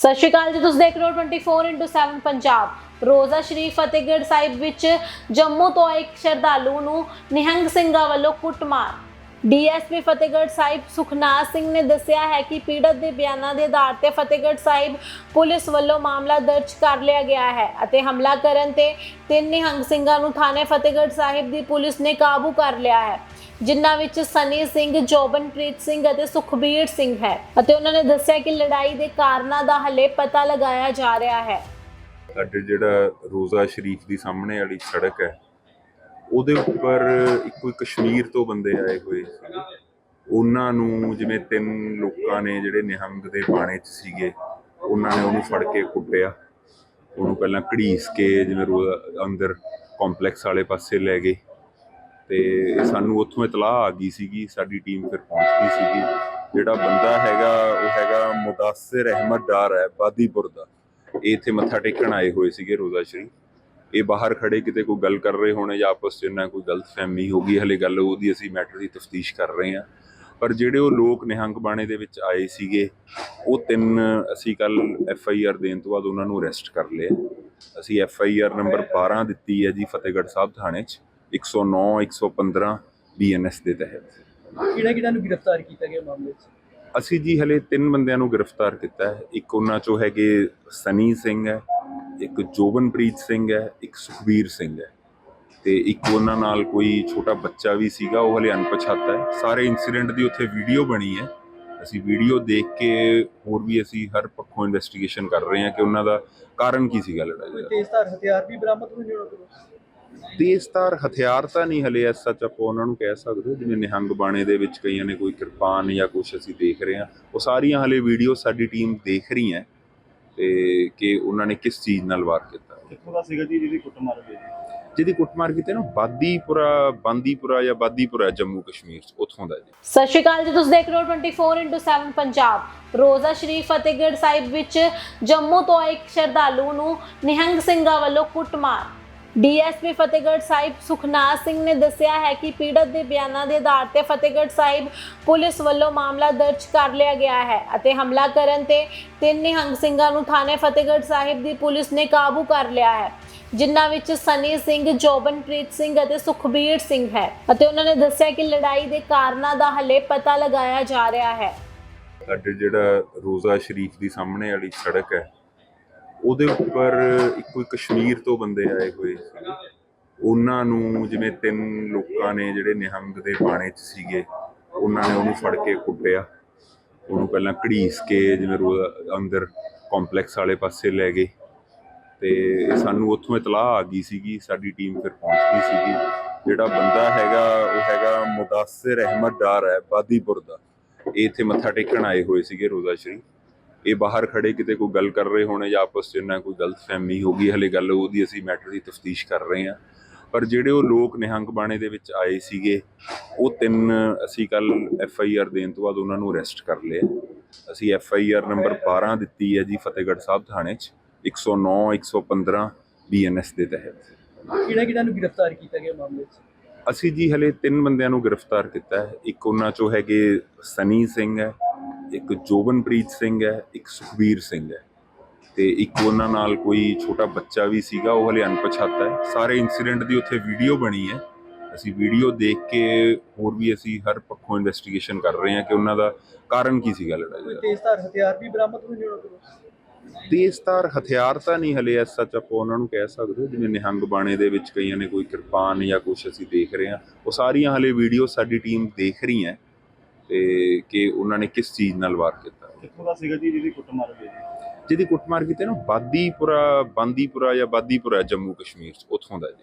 ਸਤਿ ਸ਼੍ਰੀ ਅਕਾਲ ਜੀ, ਤੁਸੀਂ ਦੇਖ ਰਹੇ ਹੋ 24/7 ਪੰਜਾਬ। ਰੋਜ਼ਾ ਸ਼ਰੀਫ ਫਤਿਹਗੜ੍ਹ ਸਾਹਿਬ ਵਿੱਚ ਜੰਮੂ ਤੋਂ ਇੱਕ ਸ਼ਰਧਾਲੂ ਨੂੰ ਨਿਹੰਗ ਸਿੰਘਾਂ ਵੱਲੋਂ ਕੁੱਟਮਾਰ। ਡੀਐਸਪੀ ਫਤਿਹਗੜ੍ਹ ਸਾਹਿਬ ਸੁਖਨਾਥ ਸਿੰਘ ਨੇ ਦੱਸਿਆ ਹੈ ਕਿ ਪੀੜਤ ਦੇ ਬਿਆਨਾਂ ਦੇ ਆਧਾਰ ਤੇ ਫਤਿਹਗੜ੍ਹ ਸਾਹਿਬ ਪੁਲਿਸ ਵੱਲੋਂ ਮਾਮਲਾ ਦਰਜ ਕਰ ਲਿਆ ਗਿਆ ਹੈ ਅਤੇ ਹਮਲਾ ਕਰਨ ਤੇ ਤਿੰਨ ਨਿਹੰਗ ਸਿੰਘਾਂ ਨੂੰ ਥਾਣੇ ਫਤਿਹਗੜ੍ਹ ਸਾਹਿਬ ਦੀ ਪੁਲਿਸ ਨੇ ਕਾਬੂ ਕਰ ਲਿਆ ਹੈ। ਜਿਨ੍ਹਾਂ ਵਿੱਚ ਸਨੀ ਸਿੰਘ, ਜੋਬਨਪ੍ਰੀਤ ਸਿੰਘ ਅਤੇ ਸੁਖਬੀਰ ਸਿੰਘ ਹੈ। ਅਤੇ ਉਹਨਾਂ ਨੇ ਦੱਸਿਆ ਕਿ ਲੜਾਈ ਦੇ ਕਾਰਨਾਂ ਦਾ ਹਲੇ ਪਤਾ ਲਗਾਇਆ ਜਾ ਰਿਹਾ ਹੈ। ਸਾਡੇ ਜਿਹੜਾ ਰੋਜ਼ਾ ਸ਼ਰੀਫ ਦੀ ਸਾਹਮਣੇ ਵਾਲੀ ਸੜਕ ਹੈ, ਉਹਦੇ ਉੱਪਰ ਇੱਕੋ ਕਸ਼ਮੀਰ ਤੋਂ ਬੰਦੇ ਆਏ ਹੋਏ ਉਹਨਾਂ ਨੂੰ ਜਿਵੇਂ ਤਿੰਨ ਲੋਕਾਂ ਨੇ ਜਿਹੜੇ ਨਿਹੰਗ ਦੇ ਬਾਣੇ 'ਚ ਸੀਗੇ, ਉਹਨਾਂ ਨੇ ਉਹਨੂੰ ਫੜ ਕੇ ਕੁੱਟਿਆ। ਉਹਨੂੰ ਪਹਿਲਾਂ ਘੜੀਸ ਕੇ ਜਿਵੇਂ ਰੋਜ਼ਾ ਅੰਦਰ ਕੰਪਲੈਕਸ ਵਾਲੇ ਪਾਸੇ ਲੈ ਗਏ। ਤੇ ਸਾਨੂੰ ਉੱਥੋਂ ਇਤਲਾਹ ਆ ਗਈ ਸੀਗੀ, ਸਾਡੀ ਟੀਮ ਫਿਰ ਪਹੁੰਚ ਗਈ ਸੀਗੀ। ਜਿਹੜਾ ਬੰਦਾ ਹੈਗਾ, ਉਹ ਹੈਗਾ ਮੁਦਾਸਿਰ ਅਹਿਮਦ ਡਾਰ ਹੈ, ਬਾਦੀਪੁਰ ਦਾ। ਇਹ ਇੱਥੇ ਮੱਥਾ ਟੇਕਣ ਆਏ ਹੋਏ ਸੀਗੇ ਰੋਜ਼ਾ ਸ਼ਰੀਫ। ਇਹ ਬਾਹਰ ਖੜੇ, ਕਿਤੇ ਕੋਈ ਗੱਲ ਕਰ ਰਹੇ ਹੋਣੇ ਜਾਂ ਆਪਸ 'ਚ ਇਹਨਾਂ ਕੋਈ ਗਲਤਫਹਿਮੀ ਹੋ ਗਈ, ਹਲੇ ਗੱਲ ਉਹਦੀ ਅਸੀਂ ਮੈਟਰ ਦੀ ਤਫਤੀਸ਼ ਕਰ ਰਹੇ ਹਾਂ। ਪਰ ਜਿਹੜੇ ਉਹ ਲੋਕ ਨਿਹੰਗ ਬਾਣੇ ਦੇ ਵਿੱਚ ਆਏ ਸੀਗੇ, ਉਹ ਤਿੰਨ ਅਸੀਂ ਕੱਲ ਐਫ ਆਈ ਆਰ ਦੇਣ ਤੋਂ ਬਾਅਦ ਉਹਨਾਂ ਨੂੰ ਅਰੈਸਟ ਕਰ ਲਿਆ। ਅਸੀਂ ਐਫ ਆਈ ਆਰ ਨੰਬਰ 12 ਦਿੱਤੀ ਹੈ ਜੀ, ਫਤਿਹਗੜ੍ਹ ਸਾਹਿਬ ਥਾਣੇ 'ਚ। 109 115 ਬੀਐਨਐਸ ਦੇ ਤਹਿਤ। ਕਿਹੜਾ ਕਿਹੜਾ ਨੂੰ ਗ੍ਰਿਫਤਾਰ ਕੀਤਾ ਗਿਆ ਮਾਮਲੇ 'ਚ? ਅਸੀਂ ਜੀ ਹਲੇ ਤਿੰਨ ਬੰਦਿਆਂ ਨੂੰ ਗ੍ਰਿਫਤਾਰ ਕੀਤਾ ਹੈ। ਇੱਕ ਉਹਨਾਂ ਚੋਂ ਹੈਗੇ ਸਨੀ ਸਿੰਘ ਹੈ ਇੱਕ ਜੋਬਨਪ੍ਰੀਤ ਸਿੰਘ ਹੈ ਇੱਕ ਸੁਖਬੀਰ ਸਿੰਘ ਹੈ। ਤੇ ਇੱਕ ਉਹਨਾਂ ਨਾਲ ਕੋਈ ਛੋਟਾ ਬੱਚਾ ਵੀ ਸੀਗਾ ਉਹ ਹਲੇ ਅਣਪਛਾਤਾ ਹੈ। ਸਾਰੇ ਇਨਸੀਡੈਂਟ ਦੀ ਉੱਥੇ ਵੀਡੀਓ ਬਣੀ ਹੈ। ਅਸੀਂ ਵੀਡੀਓ ਦੇਖ ਕੇ ਹੋਰ ਵੀ ਅਸੀਂ ਹਰ ਪੱਖੋਂ ਇਨਵੈਸਟੀਗੇਸ਼ਨ ਕਰ ਰਹੇ ਹਾਂ ਕਿ ਉਹਨਾਂ ਦਾ ਕਾਰਨ ਕੀ ਸੀਗਾ ਲੜਾਈ ਦਾ। ਤੇਜ਼ਧਾਰ ਹਥਿਆਰ ਵੀ ਬਰਾਮਦ ਹੋਏ ਨੇ ਉਹਨਾਂ ਕੋਲੋਂ? ਤੇਜ਼ਧਾਰ ਹਥਿਆਰ ਤਾਂ ਨਹੀਂ ਹਲੇ ਐਸ ਸੱਚ ਆਪਾਂ ਉਹਨਾਂ ਨੂੰ ਕਹਿ ਸਕਦੇ ਜਿਵੇਂ ਨਿਹੰਗ ਬਾਣੇ ਦੇ ਵਿੱਚ ਕਈਆਂ ਨੇ ਕੋਈ ਕਿਰਪਾਨ ਜਾਂ ਕੁਝ ਅਸੀਂ ਦੇਖ ਰਹੇ ਹਾਂ। ਉਹ ਸਾਰੀਆਂ ਹਲੇ ਵੀਡੀਓ ਸਾਡੀ ਟੀਮ ਦੇਖ ਰਹੀ ਹੈ ਤੇ ਕਿ ਉਹਨਾਂ ਨੇ ਕਿਸ ਚੀਜ਼ ਨਾਲ ਵਾਰ ਕੀਤਾ। ਕਿੱਥੋਂ ਦਾ ਸੀਗਾ ਜੀ ਜਿਹਦੀ ਕੁੱਟਮਾਰ ਹੋਈ ਜੀ? ਜਿਹਦੀ ਕੁੱਟਮਾਰ ਕੀਤੀ ਨਾ ਬਾਦੀਪੁਰਾ ਬਾਂਦੀਪੁਰਾ ਜਾਂ ਬਾਦੀਪੁਰਾ ਜੰਮੂ ਕਸ਼ਮੀਰ ਚ ਉੱਥੋਂ ਦਾ ਜੀ। ਸਤਿ ਸ਼੍ਰੀ ਅਕਾਲ ਜੀ ਤੁਸੀਂ ਦੇਖ ਰਹੇ ਹੋ 24/7 ਪੰਜਾਬ। ਰੋਜ਼ਾ ਸ਼ਰੀਫ ਫਤਿਹਗੜ੍ਹ ਸਾਹਿਬ ਵਿੱਚ ਜੰਮੂ ਤੋਂ ਆਏ ਇੱਕ ਸ਼ਰਧਾਲੂ ਨੂੰ ਨਿਹੰਗ ਸਿੰਘਾਂ ਵੱਲੋਂ ਕੁੱਟਮਾਰ। ਡੀਐਸਪੀ ਫਤਿਹਗੜ੍ਹ ਸਾਹਿਬ ਸੁਖਨਾਥ ਸਿੰਘ ਨੇ ਦੱਸਿਆ ਹੈ ਕਿ ਪੀੜਤ ਦੇ ਬਿਆਨਾਂ ਦੇ ਆਧਾਰ ਤੇ ਫਤਿਹਗੜ੍ਹ ਸਾਹਿਬ ਪੁਲਿਸ ਵੱਲੋਂ ਮਾਮਲਾ ਦਰਜ ਕਰ ਲਿਆ ਗਿਆ ਹੈ ਅਤੇ ਹਮਲਾ ਕਰਨ ਤੇ ਤਿੰਨ ਨਿਹੰਗ ਸਿੰਘਾਂ ਨੂੰ ਥਾਣੇ ਫਤਿਹਗੜ੍ਹ ਸਾਹਿਬ ਦੀ ਪੁਲਿਸ ਨੇ ਕਾਬੂ ਕਰ ਲਿਆ ਹੈ, ਜਿਨ੍ਹਾਂ ਵਿੱਚ ਸਨੀ ਸਿੰਘ, ਜੋਬਨਪ੍ਰੀਤ ਸਿੰਘ ਅਤੇ ਸੁਖਬੀਰ ਸਿੰਘ ਹੈ ਅਤੇ ਉਹਨਾਂ ਨੇ ਦੱਸਿਆ ਕਿ ਲੜਾਈ ਦੇ ਕਾਰਨਾਂ ਦਾ ਹਲੇ ਪਤਾ ਲਗਾਇਆ ਜਾ ਰਿਹਾ ਹੈ। ਸਾਡੇ ਜਿਹੜਾ ਰੋਜ਼ਾ ਸ਼ਰੀਫ ਦੀ ਸਾਹਮਣੇ ਵਾਲੀ ਸੜਕ ਹੈ ਉਹਦੇ ਉੱਪਰ ਇੱਕੋ ਕਸ਼ਮੀਰ ਤੋਂ ਬੰਦੇ ਆਏ ਹੋਏ ਸੀ ਉਹਨਾਂ ਨੂੰ ਜਿਵੇਂ ਤਿੰਨ ਲੋਕਾਂ ਨੇ ਜਿਹੜੇ ਨਿਹੰਗ ਦੇ ਬਾਣੇ 'ਚ ਸੀਗੇ, ਉਹਨਾਂ ਨੇ ਉਹਨੂੰ ਫੜ ਕੇ ਕੁੱਟਿਆ। ਉਹਨੂੰ ਪਹਿਲਾਂ ਘੜੀਸ ਕੇ ਜਿਵੇਂ ਅੰਦਰ ਕੰਪਲੈਕਸ ਵਾਲੇ ਪਾਸੇ ਲੈ ਗਏ। ਤੇ ਸਾਨੂੰ ਉੱਥੋਂ ਇਤਲਾਹ ਆ ਗਈ ਸੀਗੀ, ਸਾਡੀ ਟੀਮ ਫਿਰ ਪਹੁੰਚ ਗਈ ਸੀਗੀ। ਜਿਹੜਾ ਬੰਦਾ ਹੈਗਾ, ਉਹ ਹੈਗਾ ਮੁਦਾਸਿਰ ਅਹਿਮਦ ਡਾਰ ਹੈ, ਬਾਦੀਪੁਰ ਦਾ। ਇਹ ਇੱਥੇ ਮੱਥਾ ਟੇਕਣ ਆਏ ਹੋਏ ਸੀਗੇ ਰੋਜ਼ਾ ਸ਼ਰੀਫ। ਇਹ ਬਾਹਰ ਖੜੇ ਕਿਤੇ ਕੋਈ ਗੱਲ ਕਰ ਰਹੇ ਹੋਣੇ ਜਾਂ ਆਪਸ 'ਚ ਇਹਨਾਂ ਕੋਈ ਗਲਤਫਹਿਮੀ ਹੋ ਗਈ ਹਲੇ ਗੱਲ ਉਹਦੀ ਅਸੀਂ ਮੈਟਰ ਦੀ ਤਫਤੀਸ਼ ਕਰ ਰਹੇ ਹਾਂ। ਪਰ ਜਿਹੜੇ ਉਹ ਲੋਕ ਨਿਹੰਗ ਬਾਣੇ ਦੇ ਵਿੱਚ ਆਏ ਸੀਗੇ ਉਹ ਤਿੰਨ ਅਸੀਂ ਕੱਲ ਐਫ ਆਈ ਆਰ ਦੇਣ ਤੋਂ ਬਾਅਦ ਉਹਨਾਂ ਨੂੰ ਅਰੈਸਟ ਕਰ ਲਿਆ। ਅਸੀਂ ਐਫ ਆਈ ਆਰ ਨੰਬਰ 12 ਦਿੱਤੀ ਹੈ ਜੀ ਫਤਿਹਗੜ੍ਹ ਸਾਹਿਬ ਥਾਣੇ 'ਚ 109 115 ਬੀਐਨਐਸ ਦੇ ਤਹਿਤ। ਕਿਹੜਾ ਕਿਹੜਾ ਨੂੰ ਗ੍ਰਿਫਤਾਰ ਕੀਤਾ ਗਿਆ ਮਾਮਲੇ 'ਚ? ਅਸੀਂ ਜੀ ਹਲੇ ਤਿੰਨ ਬੰਦਿਆਂ ਨੂੰ ਗ੍ਰਿਫਤਾਰ ਕੀਤਾ ਹੈ। ਇੱਕ ਉਹਨਾਂ ਚੋਂ ਹੈਗੇ ਸਨੀ ਸਿੰਘ ਹੈ ਇੱਕ ਜੋਬਨਪ੍ਰੀਤ ਸਿੰਘ ਹੈ ਇੱਕ ਸੁਖਬੀਰ ਸਿੰਘ ਹੈ। ਤੇ ਇੱਕ ਉਹਨਾਂ ਨਾਲ ਕੋਈ ਛੋਟਾ ਬੱਚਾ ਵੀ ਸੀਗਾ ਉਹ ਹਲੇ ਅਣਪਛਾਤਾ ਹੈ। ਸਾਰੇ ਇਨਸੀਡੈਂਟ ਦੀ ਉੱਥੇ ਵੀਡੀਓ ਬਣੀ ਹੈ। ਅਸੀਂ ਵੀਡੀਓ ਦੇਖ ਕੇ ਹੋਰ ਵੀ ਅਸੀਂ ਹਰ ਪੱਖੋਂ ਇਨਵੈਸਟੀਗੇਸ਼ਨ ਕਰ ਰਹੇ ਹਾਂ ਕਿ ਉਹਨਾਂ ਦਾ ਕਾਰਨ ਕੀ ਸੀਗਾ ਲੜਾਈ ਦਾ। ਤੇਜ਼ਧਾਰ ਹਥਿਆਰ ਵੀ ਬਰਾਮਦ ਹੋਏ ਨੇ ਉਹਨਾਂ ਕੋਲੋਂ? ਤੇਜ਼ਧਾਰ ਹਥਿਆਰ ਤਾਂ ਨਹੀਂ ਹਲੇ ਐਸ ਸੱਚ ਆਪਾਂ ਉਹਨਾਂ ਨੂੰ ਕਹਿ ਸਕਦੇ। ਜਿਵੇਂ ਨਿਹੰਗ ਬਾਣੇ ਦੇ ਵਿੱਚ ਕਈਆਂ ਨੇ ਕੋਈ ਕਿਰਪਾਨ ਜਾਂ ਕੁਝ ਅਸੀਂ ਦੇਖ ਰਹੇ ਹਾਂ। ਉਹ ਸਾਰੀਆਂ ਹਲੇ ਵੀਡੀਓ ਸਾਡੀ ਟੀਮ ਦੇਖ ਰਹੀ ਹੈ ਤੇ ਕਿ ਉਹਨਾਂ ਨੇ ਕਿਸ ਚੀਜ਼ ਨਾਲ ਵਾਰ ਕੀਤਾ? ਕਿੱਥੋਂ ਦਾ ਸੀਗਾ ਜੀ ਜਿਹਦੀ ਕੁੱਟਮਾਰ ਹੋਈ ਜਿਹਦੀ ਕੁੱਟਮਾਰ ਕੀਤੀ ਨਾ ਬਾਦੀਪੁਰਾ ਬਾਂਦੀਪੁਰਾ ਜਾਂ ਬਾਦੀਪੁਰਾ ਜੰਮੂ ਕਸ਼ਮੀਰ ਚ ਉੱਥੋਂ ਦਾ ਜੀ।